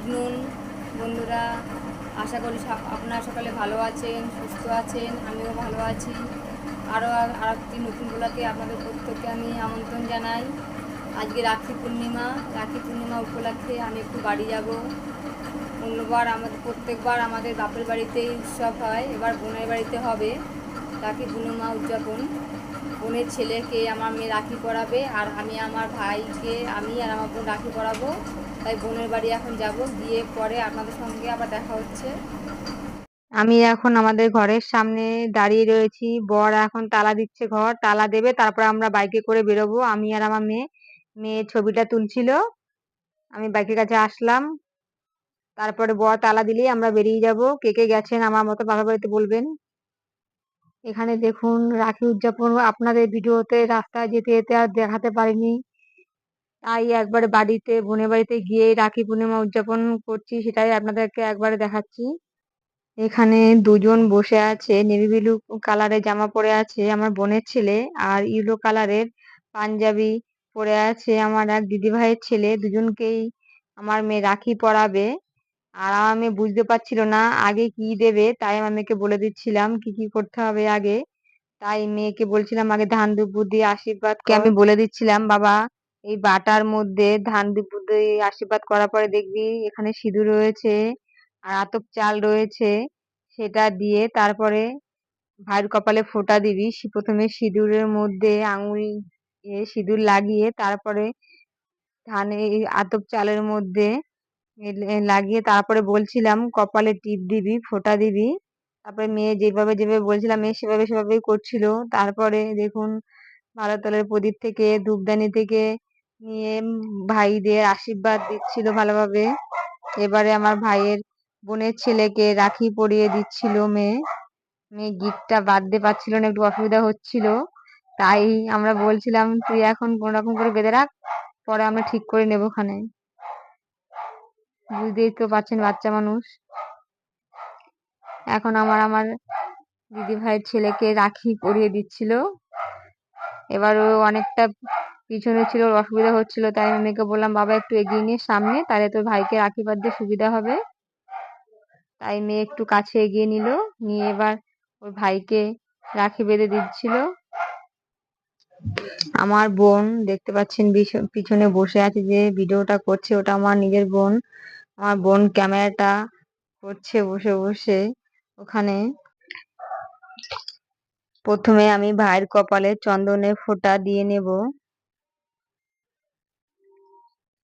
Afternoon বন্ধুরা, আশা করি আপনারা সকালে ভালো আছেন, সুস্থ আছেন, আমিও ভালো আছি। আরও আর একটি নতুন গোলাতে আপনাদের প্রত্যেককে আমি আমন্ত্রণ জানাই। আজকে রাখি পূর্ণিমা রাখি পূর্ণিমা উপলক্ষে আমি একটু বাড়ি যাব। অন্যবার আমাদের, প্রত্যেকবার আমাদের বাপের বাড়িতেই উৎসব হয়, এবার বোনের বাড়িতে হবে। রাখি পূর্ণিমা উদযাপন। বোনের ছেলেকে আমার মেয়ে রাখি পরাবে আর আমি আমার ভাইকে, আমি আর আমার বোন রাখি পরাবো তাই বোনের বাড়ি এখন যাব, গিয়ে পরে আপনাদের সঙ্গে আবার দেখা হচ্ছে। আমি এখন আমাদের ঘরের সামনে দাঁড়িয়ে রয়েছি। বর এখন তালা দিচ্ছে ঘর, তালা দেবে, তারপর আমরা বাইকে করে বেরোবো, আমি আর আমার মেয়ে। মেয়ে ছবিটা তুলছিল, আমি বাইকের কাছে আসলাম। তারপরে বর তালা দিলেই আমরা বেরিয়ে যাব। কে কে গেছেন আমার মতো বাপের বাড়িতে বলবেন? এখানে দেখুন, রাখি উদযাপন আপনাদের ভিডিওতে রাস্তায় যেতে যেতে আর দেখাতে পারিনি। তাই একবারে বাড়িতে, বোনের বাড়িতে গিয়ে রাখি পূর্ণিমা উদযাপন করছি, সেটাই আপনাদেরকে একবারে দেখাচ্ছি। এখানে দুজন বসে আছে নেভি ব্লু কালারের জামা পরে আছে আমার বোনের ছেলে আর ইয়েলো কালারের পাঞ্জাবি পরে আছে আমার এক দিদিভাইয়ের ছেলে। দুজনকেই আমার মেয়ে রাখি পরাবে। আর আমার মেয়ে বুঝতে পারছিল না আগে কি দেবে, তাই আমার মেয়েকে বলে দিচ্ছিলাম কি কি করতে হবে আগে। তাই মেয়েকে বলছিলাম আগে ধান দুপুর দিয়ে আশীর্বাদকে আমি বলে দিচ্ছিলাম, বাবা, এই বাটার মধ্যে ধান দুপুর দিয়ে আশীর্বাদ করার পরে দেখবি এখানে সিঁদুর রয়েছে আর আতপ চাল রয়েছে। সেটা দিয়ে তারপরে ভাইয়ের কপালে ফোঁটা দিবি। প্রথমে সিঁদুরের মধ্যে আঙুল সিঁদুর লাগিয়ে তারপরে ধানে আতপ চালের মধ্যে লাগিয়ে তারপরে বলছিলাম, কপালে টিপ দিবি, ফোঁটা দিবি। তারপরে মেয়ে যেভাবে যেভাবে বলছিলাম, মেয়ে সেভাবে, সেভাবেই করছিল। তারপরে দেখুন ভালো তলের প্রদীপ থেকে, ধূপদানি থেকে নিয়ে ভাইদের আশীর্বাদ দিচ্ছিল ভালোভাবে। এবারে আমার ভাইয়ের বোনের ছেলেকে রাখি পরিয়ে দিচ্ছিল মেয়ে। মেয়ে গিফটটা বাঁধতে পারছিল না, একটু অসুবিধা হচ্ছিল। তাই আমরা বলছিলাম, তুই এখন কোন রকম করে বেঁধে রাখ, পরে আমরা ঠিক করে নেব খানে বুঝতেই তো পারছেন বাচ্চা মানুষ। এখন আমার আমার দিদি ভাইয়ের ছেলেকে রাখি পরিয়ে দিচ্ছিল। এবার ও অনেকটা পিছনে ছিল, ওর অসুবিধা হচ্ছিল, তাই আমি মেয়েকে বললাম, বাবা, একটু এগিয়ে নিয়ে সামনে, তাহলে তোর ভাইকে রাখি বাঁধতে সুবিধা হবে। তাই মেয়ে একটু কাছে এগিয়ে নিল, নিয়ে এবার ওর ভাইকে রাখি বেঁধে দিচ্ছিল। আমার বোন, দেখতে পাচ্ছেন পিছনে বসে আছে যে ভিডিওটা করছে, ওটা আমার নিজের বোন। আমার বোন ক্যামেরাটা করছে বসে বসে। ওখানে প্রথমে আমি ভাইয়ের কপালে চন্দনের ফোঁটা দিয়ে নেব।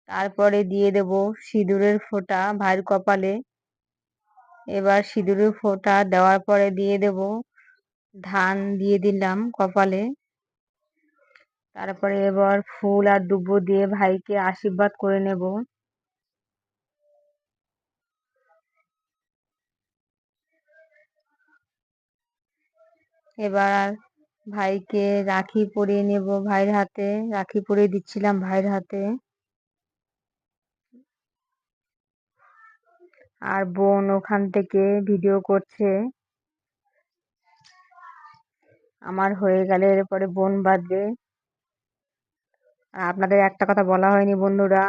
তারপরে দিয়ে দেব সিঁদুরের ফোঁটা ভাইয়ের কপালে। এবার সিঁদুরের ফোঁটা দেওয়ার পরে দিয়ে দেব ধান দিয়ে দিলাম কপালে। তারপরে এবার ফুল আর দুব্বো দিয়ে ভাইকে আশীর্বাদ করে নেব। এবার ভাইকে রাখি পরিয়ে নেব ভাইয়ের হাতে। রাখি পরিয়ে দিচ্ছিলাম ভাইয়ের হাতে। আর বোন ওখান থেকে ভিডিও করছে। আমার হয়ে গেলে এরপরে বোন বাঁধবে। আপনাদের একটা কথা বলা হয়নি বন্ধুরা,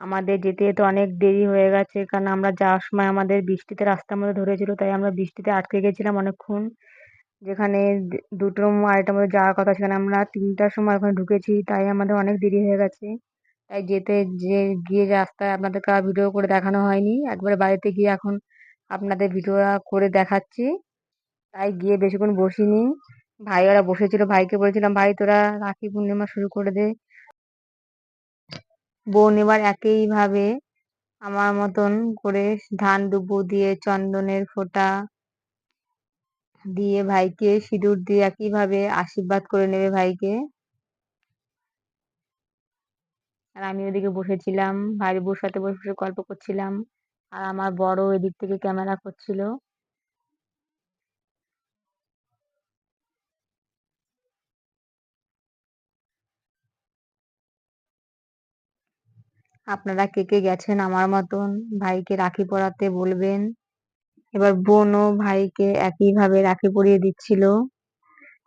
আমাদের যেতে যেতে অনেক দেরি হয়ে গেছে, কারণ আমরা যাওয়ার সময় আমাদের বৃষ্টিতে রাস্তার মধ্যে ধরেছিল, তাই আমরা বৃষ্টিতে আটকে গেছিলাম অনেকক্ষণ। যেখানে দুটো আড়াইটার মধ্যে যাওয়ার কথা, সেখানে আমরা তিনটার সময় ওখানে ঢুকেছি, তাই আমাদের অনেক দেরি হয়ে গেছে। তাই যেতে, যে, গিয়ে রাস্তায় আপনাদেরকে আর ভিডিও করে দেখানো হয়নি, একবারে বাড়িতে গিয়ে এখন আপনাদের ভিডিও করে দেখাচ্ছি। তাই গিয়ে বেশিক্ষণ বসিনি। ভাই ওরা বসেছিল, ভাইকে বলেছিলাম, ভাই, তোরা রাখি পূর্ণিমা শুরু করে দে। বোন এবার একইভাবে আমার মতন করে ধান দুব্বো দিয়ে চন্দনের ফোঁটা দিয়ে ভাইকে সিঁদুর দিয়ে একইভাবে আশীর্বাদ করে নেবে ভাইকে। আর আমি ওদিকে বসেছিলাম ভাইয়ের বউর সাথে বসে বসে গল্প করছিলাম। আর আমার বড় এদিক থেকে ক্যামেরা করছিল। আপনারা কে কে গেছেন আমার মতন ভাইকে রাখি পরাতে বলবেন। এবার বোনও ভাইকে একইভাবে রাখি পরিয়ে দিচ্ছিল।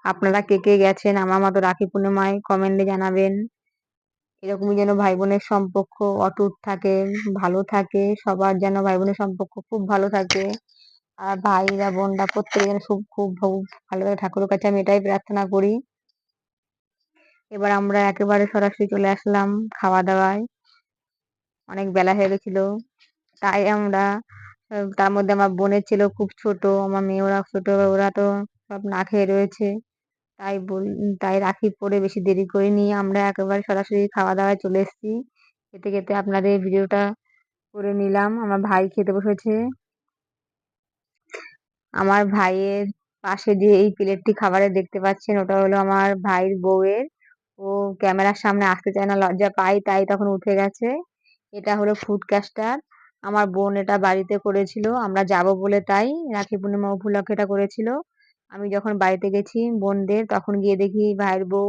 আপনারা কে কে গেছেন? আমার মতো রাখি পূর্ণিমায় কমেন্টে জানাবেন। এরকমই যেন ভাই বোনের সম্পর্ক অটুট থাকে, ভালো থাকে, সবার যেন ভাই বোনের সম্পর্ক খুব ভালো থাকে। আর ভাইরা, বোনরা প্রত্যেকে যেন খুব খুব ভালো থাকে ঠাকুরের কাছে আমি এটাই প্রার্থনা করি। এবার আমরা একেবারে সরাসরি চলে আসলাম খাওয়া দাওয়ায়। অনেক বেলা হয়ে গেছিল। তাই আমরা তার মধ্যে আমার বোনের ছিল খুব ছোট, আমার মেয়ে ওরা ছোট ওরা তো সব না খেয়ে রয়েছে। তাই বল, তাই রাখি পরে বেশি দেরি করিনি, আমরা একেবারে সরাসরি খাওয়া দাওয়ায় চলে এসেছি। খেতে খেতে আপনাদের ভিডিওটা করে নিলাম। আমার ভাই খেতে বসেছে। আমার ভাইয়ের পাশে যে এই প্লেটটি খাবারের দেখতে পাচ্ছেন, ওটা হলো আমার ভাইয়ের বউয়ের। ও ক্যামেরার সামনে আসতে চায় না, লজ্জা পায়, তাই তখন উঠে গেছে। এটা হলো ফুড ক্যাস্টার। আমার বোন এটা বাড়িতে করেছিল, আমরা যাব বলে তাই রাখি পূর্ণিমা উপলক্ষে এটা করেছিল। আমি যখন বাড়িতে গেছি বোনদের, তখন গিয়ে দেখি ভাইয়ের বউ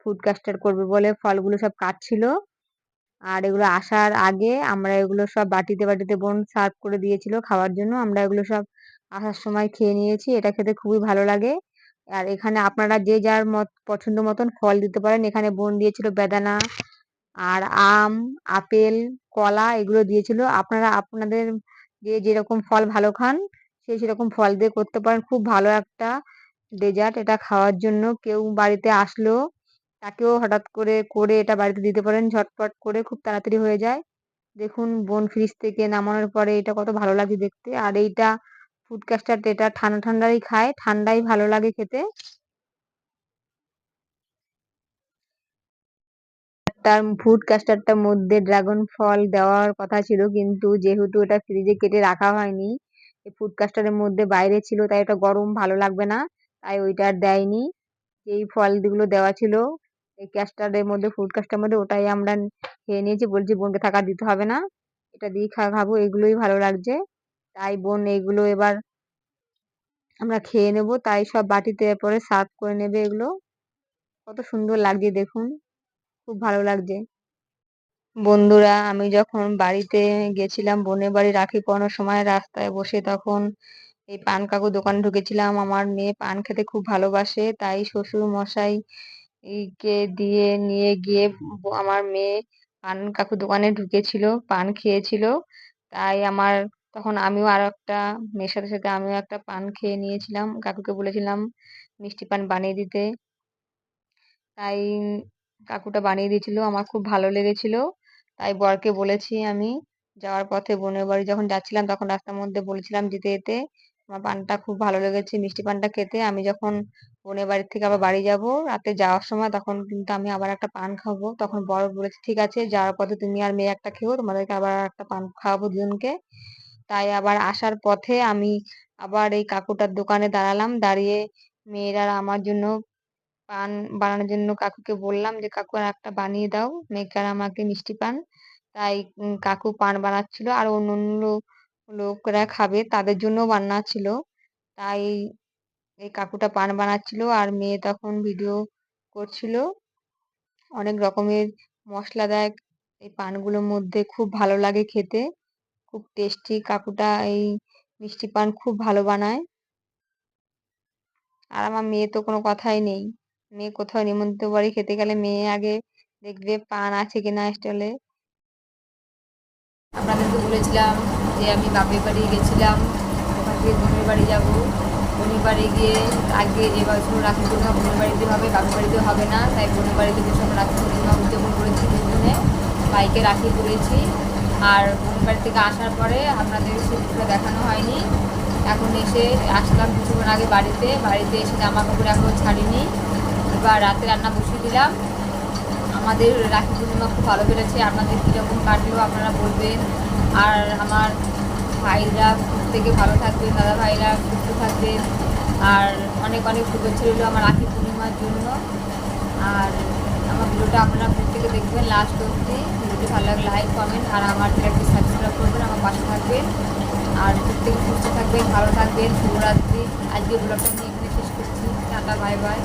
ফুড ক্যাস্টার করবে বলে ফলগুলো সব কাটছিল। আর এগুলো আসার আগে আমরা এগুলো সব বাটিতে বাটিতে বোন সার্ভ করে দিয়েছিল খাওয়ার জন্য। আমরা এগুলো সব আসার সময় খেয়ে নিয়েছি, এটা খেতে খুবই ভালো লাগে। আর এখানে আপনারা যে যার মত, পছন্দ মতন ফল দিতে পারেন, এখানে বোন দিয়েছিল বেদানা আর আম, আপেল, কলা এগুলো দিয়েছিল। আপনারা আপনাদের যে যেরকম ফল ভালো খান, সে সেরকম ফল দিয়ে করতে পারেন। খুব ভালো একটা ডেজার্ট এটা খাওয়ার জন্য। কেউ বাড়িতে আসলো, তাকেও হঠাৎ করে করে এটা বাড়িতে দিতে পারেন। ঝটপট করে খুব তাড়াতাড়ি হয়ে যায়। দেখুন, বোন ফ্রিজ থেকে নামানোর পরে এটা কত ভালো লাগে দেখতে। আর এইটা ফুড কাস্টার্ড এটা ঠান্ডা ঠান্ডাই খায়, ঠান্ডাই ভালো লাগে খেতে। তার ফুড কাস্টারটার মধ্যে ড্রাগন ফল দেওয়ার কথা ছিল, কিন্তু যেহেতু এটা ফ্রিজে কেটে রাখা হয়নি ফুড কাস্টারের মধ্যে বাইরে ছিল, তাই এটা গরম ভালো লাগবে না, তাই ওইটা আর দেয়নি। এই ফলগুলো দেওয়া ছিল, এই ক্যাস্টারের মধ্যে ফুড কাস্টার মধ্যে, ওটাই আমরা খেয়ে নিয়েছি, বলছি বোনকে থাকা দিতে হবে না, এটা দিয়ে খা, খাব, এগুলোই ভালো লাগছে। তাই বোন এগুলো এবার আমরা খেয়ে নেব, তাই সব বাটিতে পরে সার্ভ করে নেবে এগুলো। কত সুন্দর লাগছে দেখুন। খুব ভালো লাগছে। বন্ধুরা, আমি যখন বাড়িতে গেছিলাম, বোনের বাড়ি রাখি পরানোর সময় রাস্তায় বসে তখন এই পান কাকু দোকানে ঢুকেছিলাম। আমার মেয়ে পান খেতে খুব ভালোবাসে, তাই শ্বশুর মশাই কে দিয়ে নিয়ে গিয়ে আমার মেয়ে পান কাকু দোকানে ঢুকেছিল, পান খেয়েছিল। তাই আমার তখন আমিও আর একটা মেয়ের সাথে সাথে আমিও একটা পান খেয়ে নিয়েছিলাম। কাকুকে বলেছিলাম, মিষ্টি পান বানিয়ে দিতে। তাই কাকুটা বানিয়ে দিয়েছিল, আমার খুব ভালো লেগেছিল। তাই বরকে বলেছি আমি যাওয়ার পথে বোনের বাড়ি যখন যাচ্ছিলাম তখন রাস্তার মধ্যে বলেছিলাম যেতে যেতে। আমার পানটা খুব ভালো লেগেছে, মিষ্টি পানটা খেতে। আমি যখন বোনের বাড়ি থেকে আবার বাড়ি যাব, রাতে যাওয়ার সময় তখন কিন্তু আমি আবার একটা পান খাব। তখন বর বলেছে, ঠিক আছে, যাওয়ার পথে তুমি আর মেয়ে একটা খেও তোমাদেরকে আবার একটা পান খাওয়াবো দুজনকে। তাই আবার আসার পথে আমি আবার এই কাকুটার দোকানে দাঁড়ালাম। দাঁড়িয়ে মেয়েরা আমার জন্য পান বানানোর জন্য কাকুকে বললাম যে, কাকু আর একটা বানিয়ে দাও মেয়েকে আর আমাকে মিষ্টি পান। তাই কাকু পান বানাচ্ছিল আর অন্য অন্য লোকরা খাবে, তাদের জন্য বানাচ্ছিল তাই এই কাকুটা পান বানাচ্ছিল আর মেয়ে তখন ভিডিও করছিল। অনেক রকমের মশলা দেয় এই পানগুলোর মধ্যে খুব ভালো লাগে খেতে। খুব টেস্টি কাকুটা এই মিষ্টি পান খুব ভালো বানায়। আর আমার মেয়ে তো কোনো কথাই নেই। মেয়ে কোথাও নিমন্ত্রণ বাড়ি খেতে গেলে মেয়ে আগে দেখবে পান আছে কিনা স্টলে। আপনাদেরকে বলেছিলাম যে আমি বাপের বাড়ি গেছিলাম, ওখান থেকে বোনের বাড়ি যাব। বোনের বাড়ি গিয়ে আগে এবছর রাখি পূর্ণিমা বোনের বাড়িতে হবে, বাপের বাড়িতে হবে না, তাই বোনের বাড়িতে বসে আমরা রাখি পূর্ণিমা উদযাপন করেছি দুজনে, বাইকে রাখি পরেছি আর বোনের বাড়ি থেকে আসার পরে আপনাদের সেগুলো দেখানো হয়নি। এখন এসে আসলাম কিছুক্ষণ আগে বাড়িতে বাড়িতে এসে জামা কাপড় এখনও ছাড়িনি। এবার রাতে রান্না বসিয়ে দিলাম। আমাদের রাখি পূর্ণিমা খুব ভালো কেটেছে। আপনাদের কীরকম কাটলো আপনারা বলবেন। আর আমার ভাইরা থেকে ভালো থাকবেন, দাদা ভাইরা সুস্থ থাকবেন। আর অনেক অনেক শুভেচ্ছা রইল আমার রাখি পূর্ণিমার জন্য। আর আমার ভিডিওটা আপনারা প্রত্যেকে দেখবেন লাস্ট অবধি। ভিডিওটি ভালো লাগলে লাইক কমেন্ট আর আমার চ্যানেলটি সাবস্ক্রাইব করবেন, আমার পাশে থাকবেন। আর প্রত্যেকে সুস্থ থাকবেন, ভালো থাকবেন। শুভরাত্রি। আজকে ব্লগটা নিয়ে এখানে শেষ করছি। Tata bye bye